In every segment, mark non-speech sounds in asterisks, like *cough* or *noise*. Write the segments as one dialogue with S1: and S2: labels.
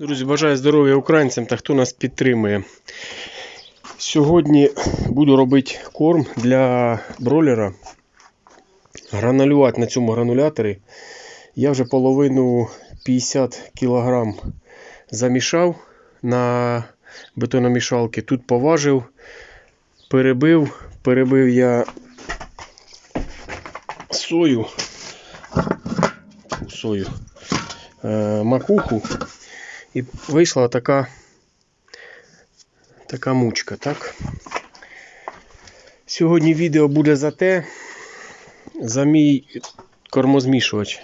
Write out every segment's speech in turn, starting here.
S1: Друзі, бажаю здоров'я українцям та хто нас підтримує. Сьогодні буду робити корм для бролера. Гранулювати на цьому грануляторі. Я вже половину 50 кг замішав на бетономішалки. Тут поважив, перебив. Перебив я сою. Сою. Е, макуху. І вийшла така, така мучка, так? Сьогодні відео буде за те, за мій кормозмішувач.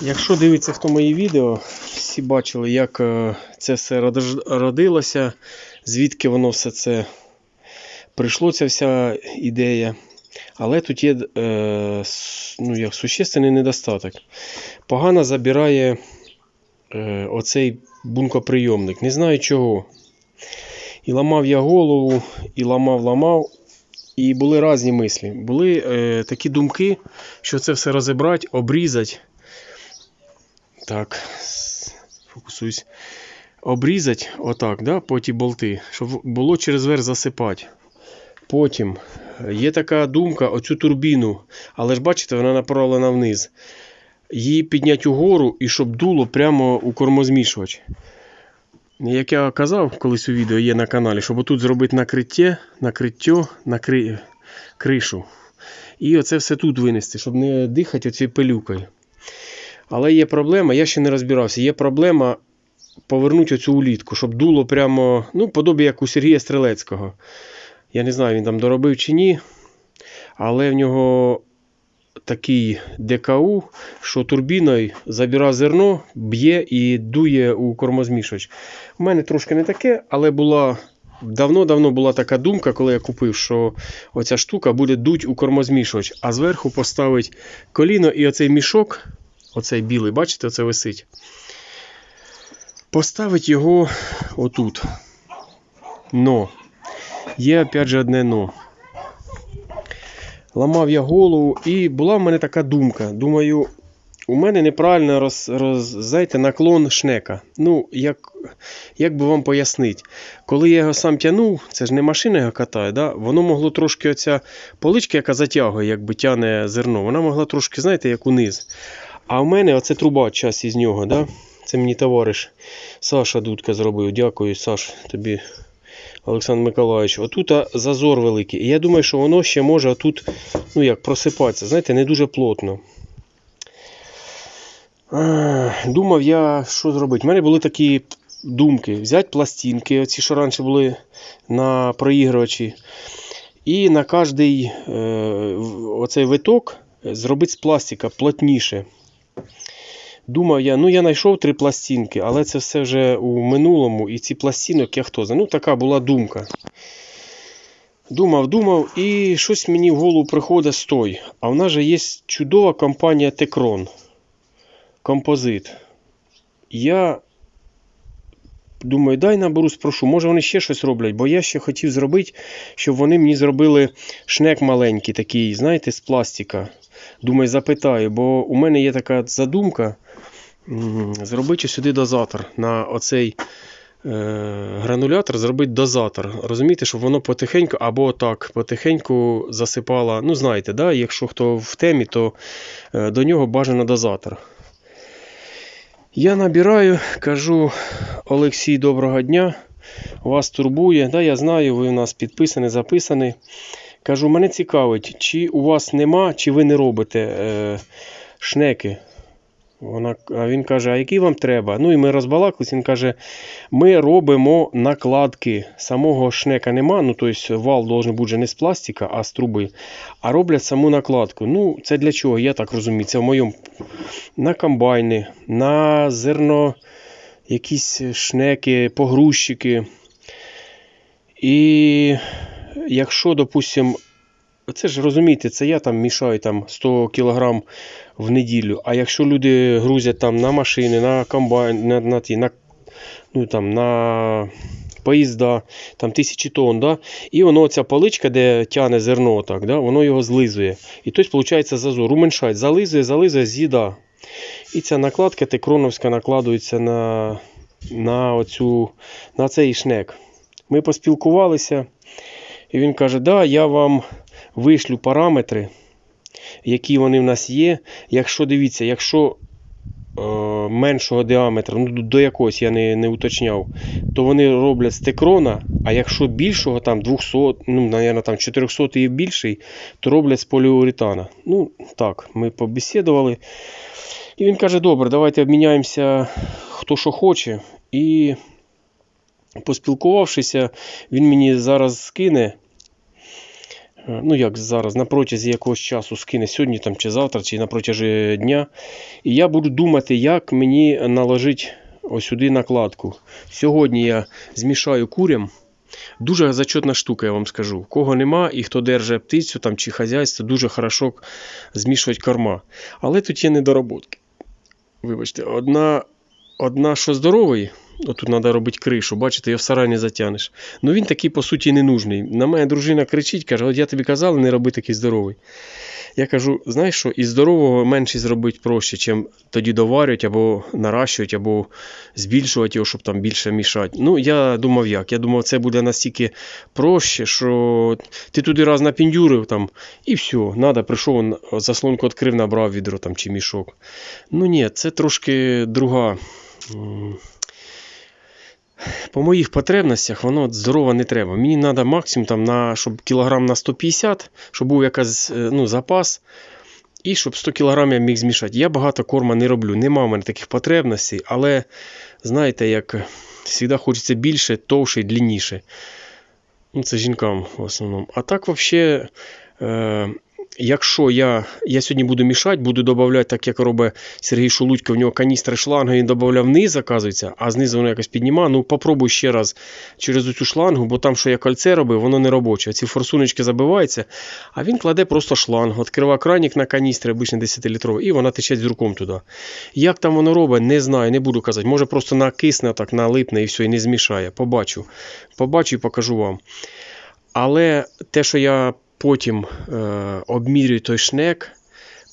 S1: Якщо дивиться хто мої відео, всі бачили, як е, це все родилося, звідки воно все це прийшло, ця вся ідея. Але тут є е, ну, як, существенний недостаток. Погано забирає е, оцей бункоприйомник. Не знаю чого. І ламав я голову, і ламав, ламав. І були різні мислі. Були е, такі думки, що це все розібрати, обрізати. Так, фокусуюсь. Обрізати отак, да, по ті болти, щоб було через верх засипати. Потім е, є така думка, оцю турбіну, але ж бачите, вона направлена вниз її підняти угору і щоб дуло прямо у кормозмішувач. Як я казав колись у відео є на каналі, щоб отут зробити накриття, накриття, накри... кришу. І оце все тут винести, щоб не дихати оцією пилюкою. Але є проблема, я ще не розбирався, є проблема повернути оцю улітку, щоб дуло прямо, ну, подобі як у Сергія Стрелецького. Я не знаю, він там доробив чи ні. Але в нього такий ДКУ, що турбіною забирає зерно, б'є і дує у кормозмішувач. У мене трошки не таке, але була давно-давно була така думка, коли я купив, що оця штука буде дуть у кормозмішувач, а зверху поставить коліно і оцей мішок, оцей білий, бачите, оце висить. Поставить його отут. Но. Є опять же одне но. Ламав я голову, і була в мене така думка. Думаю, у мене неправильно роз, роз, знаєте, наклон шнека. Ну, як, як би вам пояснити, коли я його сам тягнув, це ж не машина його катає, да? воно могло трошки оця поличка, яка затягує, якби тягне зерно, вона могла трошки, знаєте, як униз. А в мене оце труба час із нього. Да? Це мені товариш Саша Дудка зробив. Дякую, Саш, тобі. Олександр Миколаївич, отут зазор великий. І я думаю, що воно ще може тут, ну як, просипатися. Знаєте, не дуже плотно. Думав я, що зробити. У мене були такі думки. Взяти пластинки, оці, що раніше були на проігрувачі. І на кожний е, оцей виток зробити з пластика плотніше. Думав я, ну я знайшов три пластинки, але це все вже у минулому, і ці пластинок я хто знає. Ну, така була думка. Думав, думав, і щось мені в голову приходить стой. А в нас же є чудова компанія Текрон. Композит. Я думаю, дай наберу, спрошу, може вони ще щось роблять, бо я ще хотів зробити, щоб вони мені зробили шнек маленький, такий, знаєте, з пластика. Думаю, запитаю, бо у мене є така задумка зробити сюди дозатор на оцей е, гранулятор, зробити дозатор. Розумієте, щоб воно потихеньку або так потихеньку засипало. Ну, знаєте, да? якщо хто в темі, то е, до нього бажано дозатор. Я набираю, кажу, Олексій, доброго дня. Вас турбує. Да, я знаю, ви у нас підписані, записані. Кажу, мене цікавить, чи у вас нема, чи ви не робите е, шнеки. Вона, а він каже, а які вам треба? Ну і ми розбалакались, він каже, ми робимо накладки. Самого шнека нема, ну тобто вал должен бути не з пластика, а з труби. А роблять саму накладку. Ну, це для чого? Я так розумію. Це в моєму на комбайни, на зерно, якісь шнеки, погрузчики. І якщо, допустимо, це ж розумієте, це я там мішаю там 100 кг в неділю. А якщо люди грузять там на машини, на комбайн, на, на, ті, на, ну, там, на поїзда, там тисячі тонн, да? і воно ця паличка, де тяне зерно, так, да? воно його злизує. І тобто, виходить, зазор, уменьшать, зализує, зализує, з'їда. І ця накладка текроновська накладується на, на, оцю, на цей шнек. Ми поспілкувалися, і він каже: Да, я вам вишлю параметри, які вони в нас є. Якщо дивіться, якщо е, меншого діаметра, ну до- якогось я не, не уточняв, то вони роблять з текрона, а якщо більшого, там 200, ну, мабуть, там 400 і більший, то роблять з поліуретана. Ну, так, ми побесідували. І він каже: добре, давайте обміняємося хто що хоче. І поспілкувавшися, він мені зараз скине. Е, Ну, як зараз, на протязі якогось часу скине сьогодні там, чи завтра, чи на протязі дня. І я буду думати, як мені наложити ось сюди накладку. Сьогодні я змішаю курям. Дуже зачетна штука, я вам скажу. Кого нема і хто держить птицю там, чи хазяйство, дуже хорошо змішувати корма. Але тут є недоработки. Вибачте, одна, одна що здоровий, отут треба робити кришу, бачите, його в сарай не затягнеш. Ну він такий, по суті, не нужний. На мене дружина кричить, каже, от я тобі казав, не роби такий здоровий. Я кажу, знаєш що, із здорового менше зробити проще, чим тоді доварювати або наращувати, або збільшувати його, щоб там більше мішати. Ну, я думав як. Я думав, це буде настільки проще, що ти туди раз напіндюрив там, і все, надо, прийшов, заслонку відкрив, набрав відро там чи мішок. Ну ні, це трошки друга. По моїх потребностях воно здорово не треба. Мені треба максимум там на, щоб кілограм на 150, щоб був якийсь е, ну, запас. І щоб 100 кг я міг змішати. Я багато корма не роблю. Нема в мене таких потребностей, але знаєте, як завжди хочеться більше, товше і длинніше. Ну, це жінкам в основному. А так, взагалі, якщо я, я сьогодні буду мішати, буду додавати, так як робить Сергій Шулудько, в нього каністри шланги, він додавав вниз, оказується, а знизу воно якось піднімає. Ну, попробуй ще раз через цю шлангу, бо там, що я кольце робив, воно не робоче. Ці форсуночки забиваються, а він кладе просто шлангу, відкриває кранік на каністрі, обично 10-літровий, і вона тече з руком туди. Як там воно робить, не знаю, не буду казати. Може просто накисне, так налипне і все, і не змішає. Побачу. Побачу і покажу вам. Але те, що я потім е, обмірюю той шнек,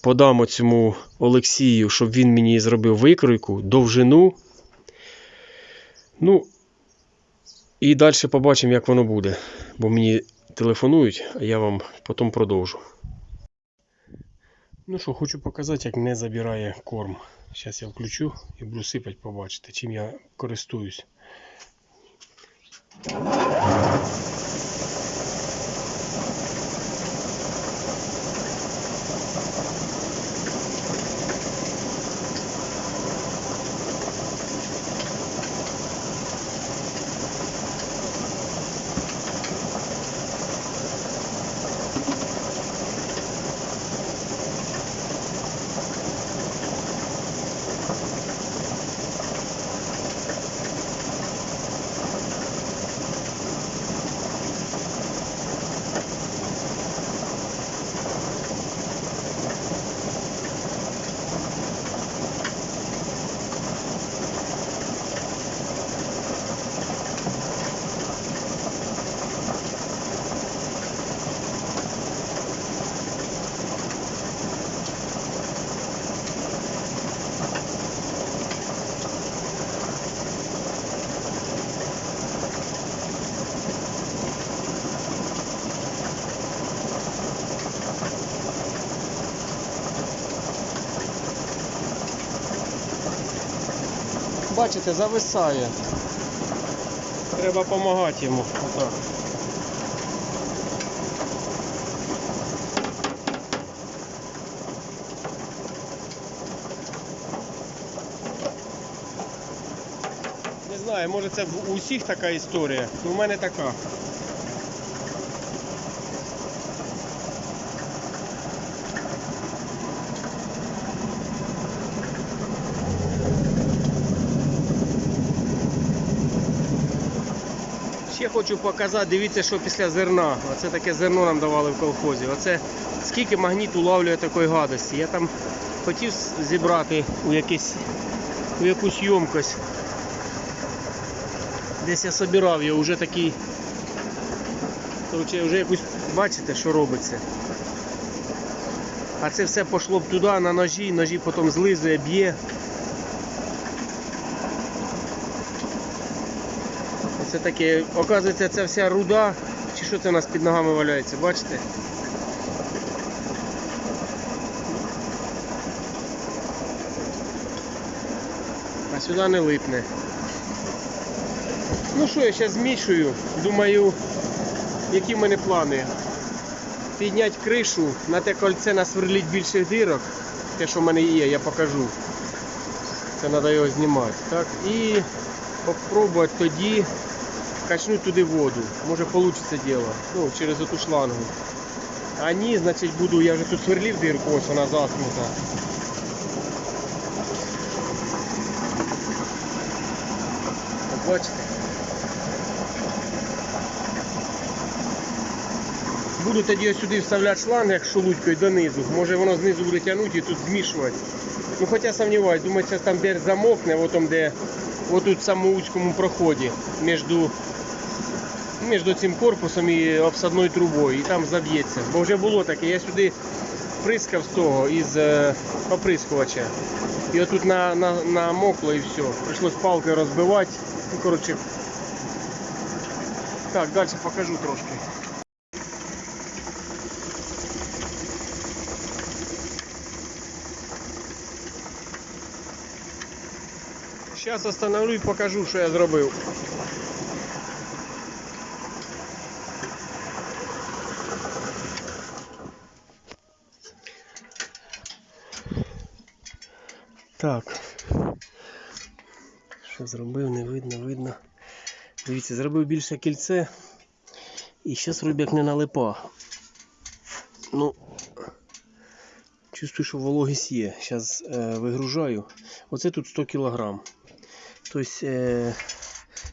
S1: подам цьому Олексію, щоб він мені зробив викройку, довжину. Ну, і далі побачимо, як воно буде. Бо мені телефонують, а я вам потім продовжу. Ну що, хочу показати, як не забирає корм. Зараз я включу і буду сипати, побачите, чим я користуюсь. Бачите, зависає. Треба допомагати йому. Отак. Не знаю, може це в- у всіх така історія. У мене така. Хочу показати, дивіться, що після зерна. Оце таке зерно нам давали в колхозі. Оце скільки магніт улавлює такої гадості. Я там хотів зібрати у, якийсь, у якусь ємкость. Десь я собирав його, вже такий. Короче, вже якусь бачите, що робиться. А це все пішло б туди на ножі, ножі потім злизує, б'є. Це таке, оказується, це вся руда. Чи що це у нас під ногами валяється, бачите? А сюди не липне. Ну що, я зараз змішую. Думаю, які в мене плани. Підняти кришу, на те кольце насверліть більше дирок. Те, що в мене є, я покажу. Це треба його знімати. Так? І попробувати тоді качнути туди воду. Може вийде діло. Ну, через оту шлангу. А ні, значить буду, я вже тут сверлив дирку, ось вона заткнута. От Бачите? Буду тоді ось сюди вставляти шланг, як шелудькою донизу. Може воно знизу буде тягнути і тут змішувати. Ну хоча сумніваюсь, думаю, зараз там десь замокне, от там де отут в самоучському проході між, між цим корпусом і обсадною трубою. І там заб'ється. Бо вже було таке, я сюди прискав з того із е, оприскувача. І отут на, на, намокло і все. Прийшлось палкою розбивати. Ну, коротше. Так, далі покажу трошки. Зараз остановлю і покажу, що я зробив. Так. Що зробив, не видно, видно. Дивіться, зробив більше кільце і зараз рубяк не налипа. Ну, чувствую, що вологість є. Зараз е, вигружаю. Оце тут 100 кг. Тобто е,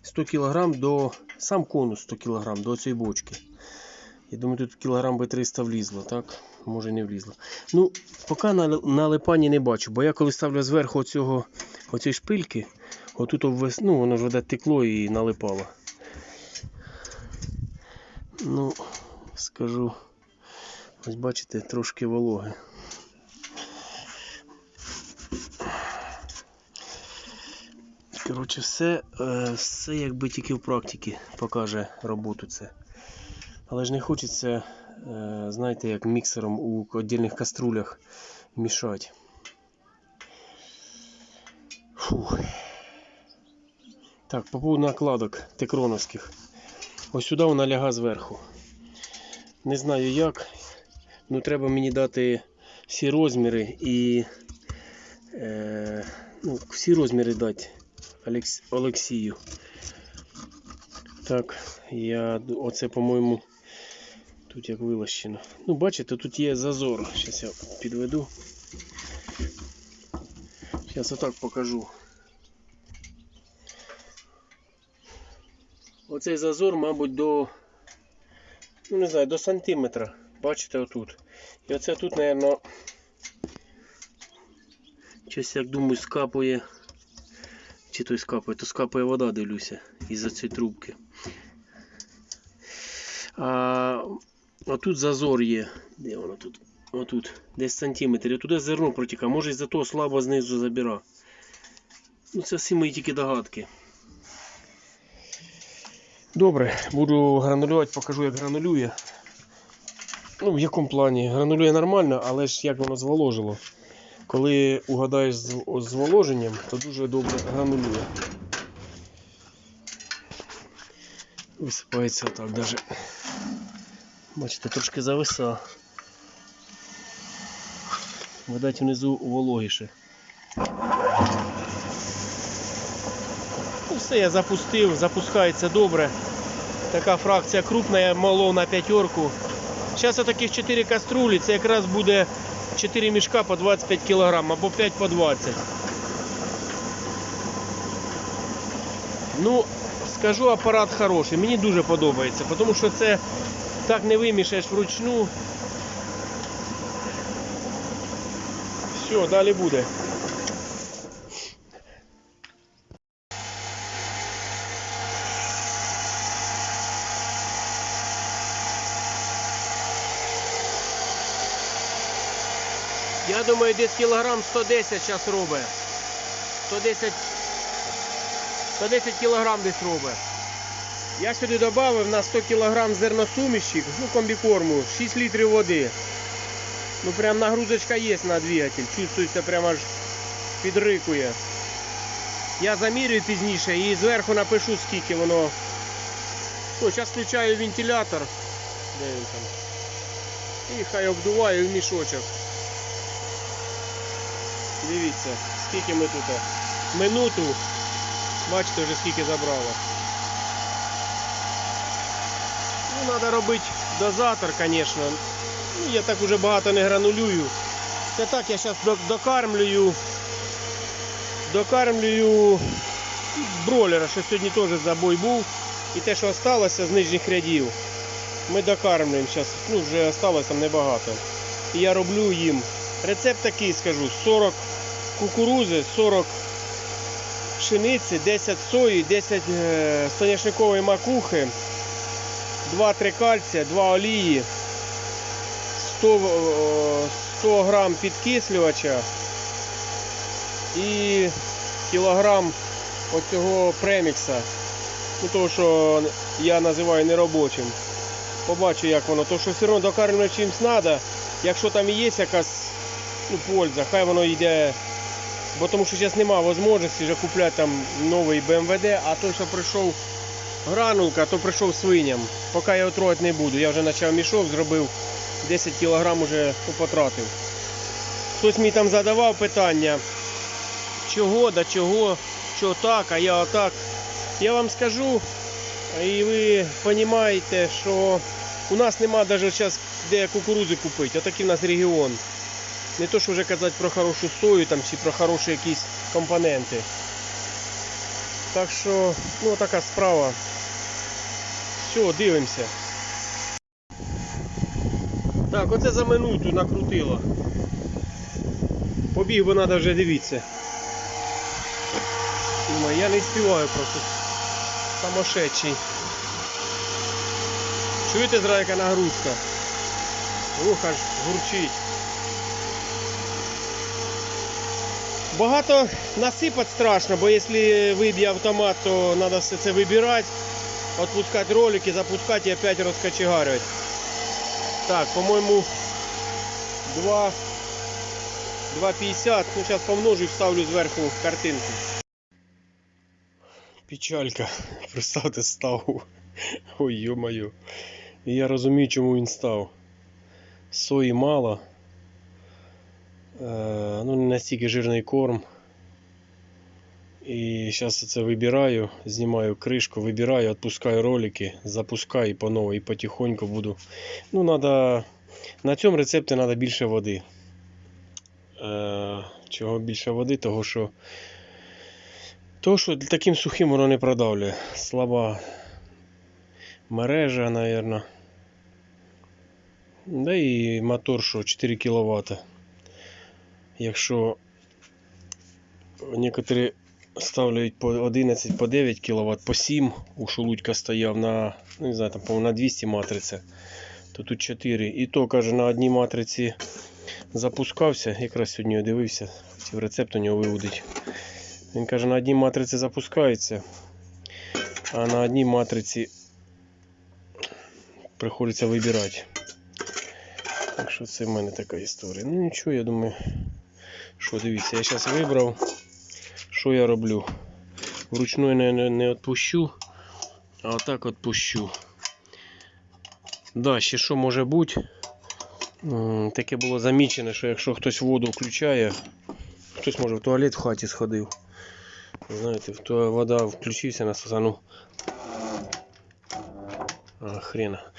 S1: 100 кг до сам конус 100 кг до цієї бочки. Я думаю, тут кілограм би 300 влізло, так? Може не влізло. Ну, поки на, на липані не бачу, бо я коли ставлю зверху оцього, оцієї шпильки, отут обвес, ну, воно ж вода текло і налипало. Ну, скажу, ось бачите, трошки вологи. Коротше, все, е, все якби тільки в практиці покаже роботу це. Але ж не хочеться, знаєте, як міксером у віддільних каструлях мішати. Фух. Так, по поводу накладок текроновських. Ось сюди вона ляга зверху. Не знаю як. Ну треба мені дати всі розміри і е, ну, всі розміри дати Олекс- Олексію. Так, я оце, по-моєму, тут як вилощено. Ну, бачите, тут є зазор. Зараз я підведу. Зараз отак покажу. Оцей зазор, мабуть, до, ну не знаю, до сантиметра. Бачите отут. І оце тут, мабуть, щось, як думаю, скапує. Чи той скапує, то скапує вода, дивлюся, із-за цієї трубки. А отут зазор є. Де воно тут? Отут. Десь сантиметр. І туди зерно протікає. Може із-за того слабо знизу забира. Ну це всі мої тільки догадки. Добре, буду гранулювати, покажу як гранулює. Ну, в якому плані? Гранулює нормально, але ж як воно зволожило. Коли угадаєш з зволоженням, то дуже добре гранулює. Висипається отак даже. Бачите, трошки зависа. Видать внизу вологіше. Ну все, я запустив, запускається добре. Така фракція крупна, я молов на п'ятерку. Зараз таких 4 каструлі, це якраз буде 4 мішка по 25 кг або 5 по 20. Ну, скажу, апарат хороший. Мені дуже подобається, тому що це так не вимішаєш вручну. Все, далі буде. Я думаю, десь кілограм 110 зараз робить. 110, 110 кілограм десь робить. Я сюди додав на 100 кілограм зерносуміші, ну комбікорму, 6 літрів води. Ну прям нагрузочка є на двигатель, чувствується прямо аж підрикує. Я замірюю пізніше і зверху напишу скільки воно. Ну, зараз включаю вентилятор. Де він там? І хай обдуваю в мішочок. Дивіться, скільки ми тут. Минуту. Бачите вже скільки забрало. Ну, треба робити дозатор, звісно. Ну, я так уже багато не гранулюю. Це так я зараз докармлюю. Докармлюю бройлера, що сьогодні теж забой був. І те, що залишилося з нижніх рядів. Ми докармлюємо зараз. Ну, вже залишилось там небагато. І я роблю їм. Рецепт такий скажу: 40 кукурузи, 40 пшениці, 10 сої, 10 е, соняшникової макухи, 2-3 кальція, 2 олії, 100, е, 100 грам підкислювача і кілограм оцього премікса. Ну, того, що я називаю неробочим. Побачу, як воно. То, що все одно докармлювати чимось треба. Якщо там і є якась ну, польза, хай воно йде. Бо тому що зараз немає можливості вже купляти там новий БМВД, а той, що прийшов гранулка, то прийшов свиням. Поки я його не буду. Я вже почав мішок, зробив 10 кг вже потратив. Хтось мені там задавав питання, чого, да чого, що так, а я отак. Я вам скажу, і ви розумієте, що у нас нема навіть зараз де кукурузи купити. Отакий у нас регіон. Не то, що вже казати про хорошу сою там, чи про хороші якісь компоненти. Так що, ну така справа. Все, дивимося. Так, оце за минуту накрутило. Побіг, бо треба вже дивіться. Думаю, я не співаю просто. Самошедший. Чуєте зра яка нагрузка? Ух, аж гурчить. Багато насипати страшно, бо якщо виб'є автомат, то треба все це вибирати, відпускати ролики, запускати і опять розкочегарювати. Так, по-моєму, 2, 2,50. Ну, зараз помножу і вставлю зверху картинку. Печалька. *laughs* Представте, став. *laughs* Ой. І я розумію, чому він став. Сої мало. Е, ну, не настільки жирний корм. І зараз це вибираю, знімаю кришку, вибираю, відпускаю ролики, запускаю по новій і потихоньку буду. Ну, надо... На цьому рецепті треба більше води. Е, чого більше води? Того що, того, що таким сухим воно не продавлює. Слаба мережа, мабуть. Да і мотор, що 4 кВт. Якщо некоторі ставлять по 11, по 9 кВт, по 7 у Шелудька стояв на, ну, не знаю, там, по-моєму, на 200 матриця, то тут 4. І то, каже, на одній матриці запускався, якраз сьогодні я дивився, хотів рецепт у нього виводить. Він каже, на одній матриці запускається, а на одній матриці приходиться вибирати. Так що це в мене така історія. Ну нічого, я думаю, що дивіться, я зараз вибрав, що я роблю. Вручну я не, не, не відпущу, а отак відпущу. Да, ще що може бути. Таке було замічено, що якщо хтось воду включає, хтось може в туалет в хаті сходив. Знаєте, в то вода включився на сазану. А, хрена.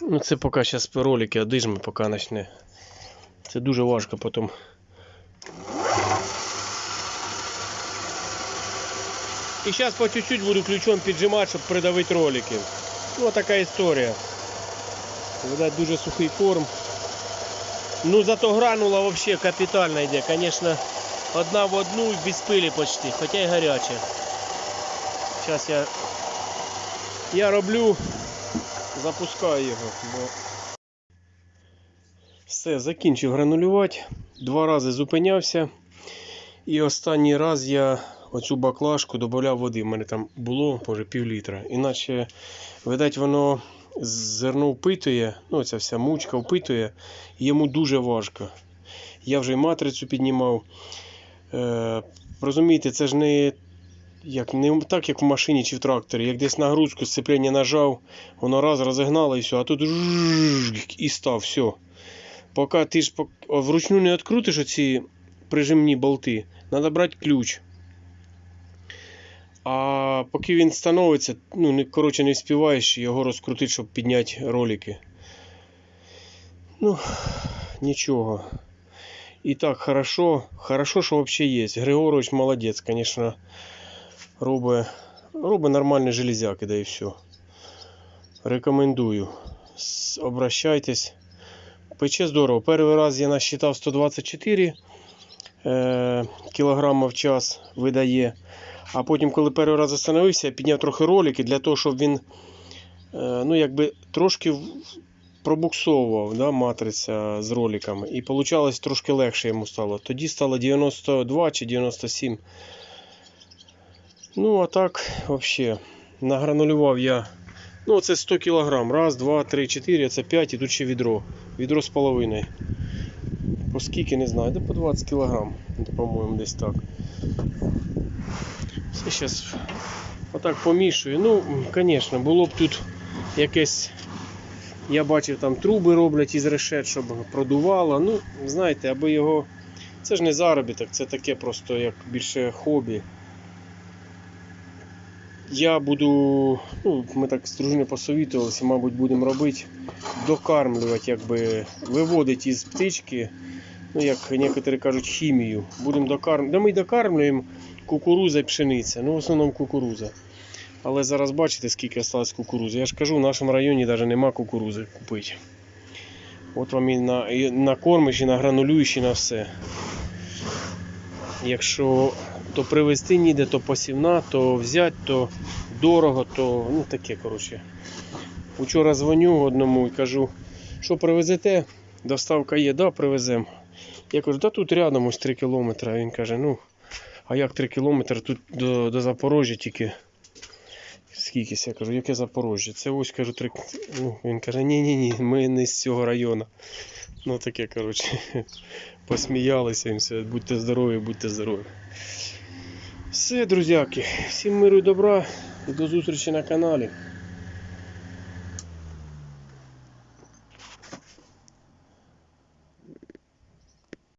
S1: Ну це поки зараз ролики одижме, поки почне. Це дуже важко потім. І зараз по чуть-чуть буду ключом піджимати, щоб придавити ролики. Ну така історія. Видать, дуже сухий корм. Ну зато гранула вообще капітально йде. Конечно, одна в одну без пилі почти, хоча й гаряча. Зараз я, я роблю, запускаю його. Бо... Все, закінчив гранулювати. Два рази зупинявся. І останній раз я оцю баклажку додавав води. У мене там було може пів літра. Іначе, видать, воно зерно впитує, ну ця вся мучка впитує, і йому дуже важко. Я вже й матрицю піднімав. Е, розумієте, це ж не, як, не так, як в машині чи в тракторі. Як десь нагрузку сцеплення нажав, воно раз розігнало і все, а тут і став, все. Поки ти ж вручну не відкрутиш оці прижимні болти, треба брати ключ. А поки він становиться, ну, не, коротше, не вспіваєш його розкрутити, щоб підняти ролики. Ну, нічого. І так, хорошо. Хорошо, що взагалі є. Григорович молодець, звісно. Робить, робить нормальні железяки, да і все. Рекомендую. Обращайтесь. Пече здорово. Перший раз я насчитав 124 е, кілограма в час видає. А потім, коли перший раз остановився, я підняв трохи ролики для того, щоб він е, ну, якби трошки пробуксовував да, матриця з роликами. І вийшло трошки легше йому стало. Тоді стало 92 чи 97. Ну, а так, взагалі, награнулював я. Ну, це 100 кг. Раз, два, три, чотири, це 5 і тут ще відро. Відро з половиною. По скільки, не знаю, де по 20 кг. По-моєму, десь так. Все зараз отак помішую. Ну, звісно, було б тут якесь. Я бачив, там труби роблять із решет, щоб продувало. Ну, знаєте, аби його. Це ж не заробіток, це таке просто як більше хобі. Я буду, ну, ми так з дружиною посовітувалися, мабуть, будемо робити, докармлювати, якби виводити із птички, ну, як некоторі кажуть, хімію. Будемо докармлювати. Да ми докармлюємо кукуруза і пшениця, ну в основному кукуруза. Але зараз бачите, скільки осталось кукурузи. Я ж кажу, в нашому районі навіть нема кукурузи купити. От вам і на, і на кормиш, і на гранулюєш, і на все. Якщо то привезти ніде, то посівна, то взяти, то дорого, то ну таке, коротше. Учора дзвоню одному і кажу, що привезете? Доставка є, да, привеземо. Я кажу, да тут рядом ось 3 кілометри. Він каже, ну, а як 3 кілометри тут до, до Запорожжя тільки. Скільки я кажу, яке Запорожжя? Це ось кажу 3 ну, Він каже, ні, ні, ні, ми не з цього району. Ну таке, коротше, *laughs* посміялися їм все. Будьте здорові, будьте здорові. Все, друзяки, всім миру і добра і до зустрічі на каналі.